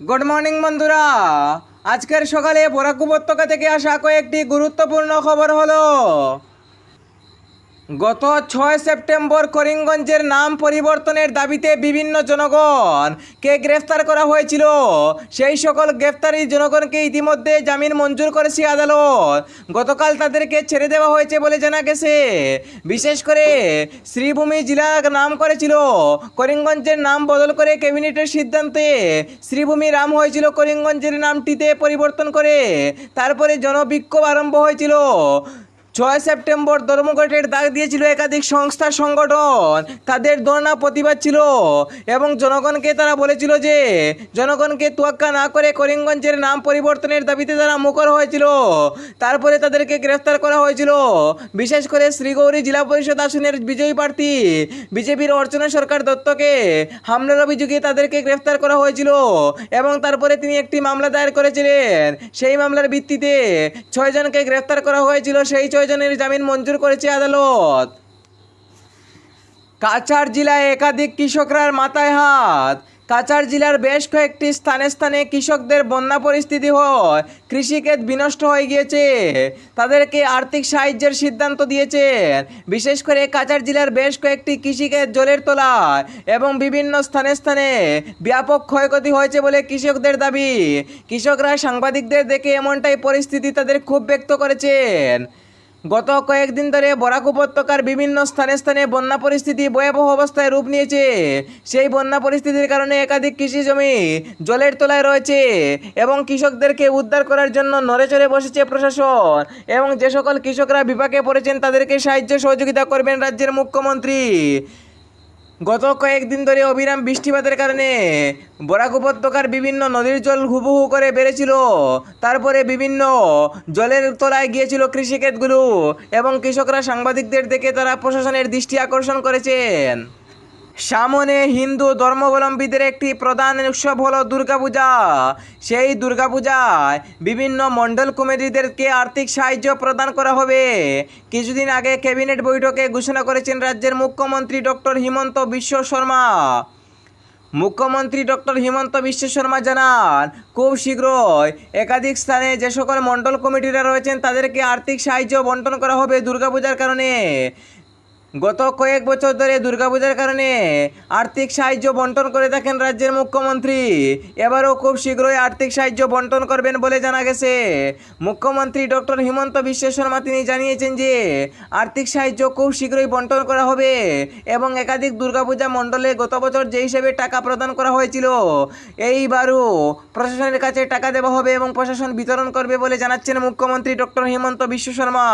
Good morning বন্ধুরা। আজকের সকালে বরাক উপত্যকা থেকে আসা কয়েকটি গুরুত্বপূর্ণ খবর হলো। গত ছয় সেপ্টেম্বর করিমগঞ্জের নাম পরিবর্তনের দাবিতে বিভিন্ন জনগণকে গ্রেফতার করা হয়েছিল? সেই সকল গ্রেফতারি জনগণকে ইতিমধ্যে জামিন মঞ্জুর করেছে আদালত। গতকাল তাদেরকে ছেড়ে দেওয়া হয়েছে বলে জানা গেছে। বিশেষ করে শ্রীভূমি জেলা নাম করেছিল। করিমগঞ্জের নাম বদল করে ক্যাবিনেটের সিদ্ধান্তে শ্রীভূমি রাম হয়েছিল করিমগঞ্জের নামটিতে পরিবর্তন করে। তারপরে জনবিক্ষোভ আরম্ভ হয়েছিল। ছয় সেপ্টেম্বর ধর্মঘটের ডাক দিয়েছিল একাধিক সংস্থা, সংগঠন। তাদের ধর্ণা, প্রতিবাদ ছিল এবং জনগণকে তারা বলেছিল যে জনগণকে তোয়াক্কা না করে করিমগঞ্জের নাম পরিবর্তনের দাবিতে তারা মুখর হয়েছিল। তারপরে তাদেরকে গ্রেফতার করা হয়েছিল। বিশেষ করে শ্রীগৌরী জেলা পরিষদ আসনের বিজয়ী প্রার্থী, বিজেপির অর্চনা সরকার দত্তকে হামলার অভিযোগে তাদেরকে গ্রেফতার করা হয়েছিল এবং তারপরে তিনি একটি মামলা দায়ের করেছিলেন। সেই মামলার ভিত্তিতে ছয়জনকে গ্রেফতার করা হয়েছিল। সেই ছয়জনের জামিন মঞ্জুর করেছে আদালত। কাছাড় জেলায় একাধিক কৃষকরার মাথায় হাত। কাছাড় জেলার বেশ কয়েকটি স্থানে স্থানে কৃষকদের বন্যা পরিস্থিতি হয়। কৃষিক্ষেত বিনষ্ট হয়ে গিয়েছে। তাদেরকে আর্থিক সাহায্যের সিদ্ধান্ত দিয়েছেন। বিশেষ করে কাছাড় জেলার বেশ কয়েকটি কৃষিক্ষেত জলের তলায় এবং বিভিন্ন স্থানে স্থানে ব্যাপক ক্ষয়ক্ষতি হয়েছে বলে কৃষকদের দাবি। কৃষকরা সাংবাদিকদের দেখে এমনটাই পরিস্থিতি তাদের ক্ষোভ ব্যক্ত করেছেন। গত কয়েকদিন ধরে বরাক উপত্যকার বিভিন্ন স্থানে স্থানে বন্যা পরিস্থিতি ভয়াবহ অবস্থায় রূপ নিয়েছে। সেই বন্যা পরিস্থিতির কারণে একাধিক কৃষি জমি জলের তলায় রয়েছে এবং কৃষকদেরকে উদ্ধার করার জন্য নড়েচড়ে বসেছে প্রশাসন এবং যে সকল কৃষকরা বিপাকে পড়েছেন তাদেরকে সাহায্য সহযোগিতা করবেন রাজ্যের মুখ্যমন্ত্রী। গত কয়েকদিন ধরে অবিরাম বৃষ্টিপাতের কারণে বরাক উপত্যকার বিভিন্ন নদীর জল হুবহু করে বেড়েছিল। তারপরে বিভিন্ন জলের তলায় গিয়েছিল কৃষিক্ষেতগুলো এবং কৃষকরা সাংবাদিকদের দেখে তারা প্রশাসনের দৃষ্টি আকর্ষণ করেছেন। সামনে হিন্দু ধর্মাবলম্বীদের একটি প্রধান উৎসব হলো দুর্গাপূজা। সেই দুর্গাপূজায় বিভিন্ন মণ্ডল কমিটিদেরকে আর্থিক সাহায্য প্রদান করা হবে। কিছুদিন আগে ক্যাবিনেট বৈঠকে ঘোষণা করেছেন রাজ্যের মুখ্যমন্ত্রী ডক্টর হিমন্ত বিশ্ব শর্মা। মুখ্যমন্ত্রী ডক্টর হিমন্ত বিশ্ব শর্মা জানান, খুব শীঘ্রই একাধিক স্থানে যে সকল মণ্ডল কমিটিরা রয়েছেন তাদেরকে আর্থিক সাহায্য বন্টন করা হবে দুর্গাপূজার কারণে। গত কয়েক বছর ধরে দুর্গাপূজার কারণে আর্থিক সাহায্য বন্টন করে থাকেন রাজ্যের মুখ্যমন্ত্রী। এবারও খুব শীঘ্রই আর্থিক সাহায্য বন্টন করবেন বলে জানা গেছে। মুখ্যমন্ত্রী ডক্টর হিমন্ত বিশ্ব শর্মা তিনি জানিয়েছেন যে, আর্থিক সাহায্য খুব শীঘ্রই বন্টন করা হবে এবং একাধিক দুর্গাপূজা মণ্ডলে গত বছর যে হিসেবে টাকা প্রদান করা হয়েছিল, এইবারও প্রশাসনের কাছে টাকা দেওয়া হবে এবং প্রশাসন বিতরণ করবে বলে জানাচ্ছেন মুখ্যমন্ত্রী ডক্টর হিমন্ত বিশ্ব শর্মা।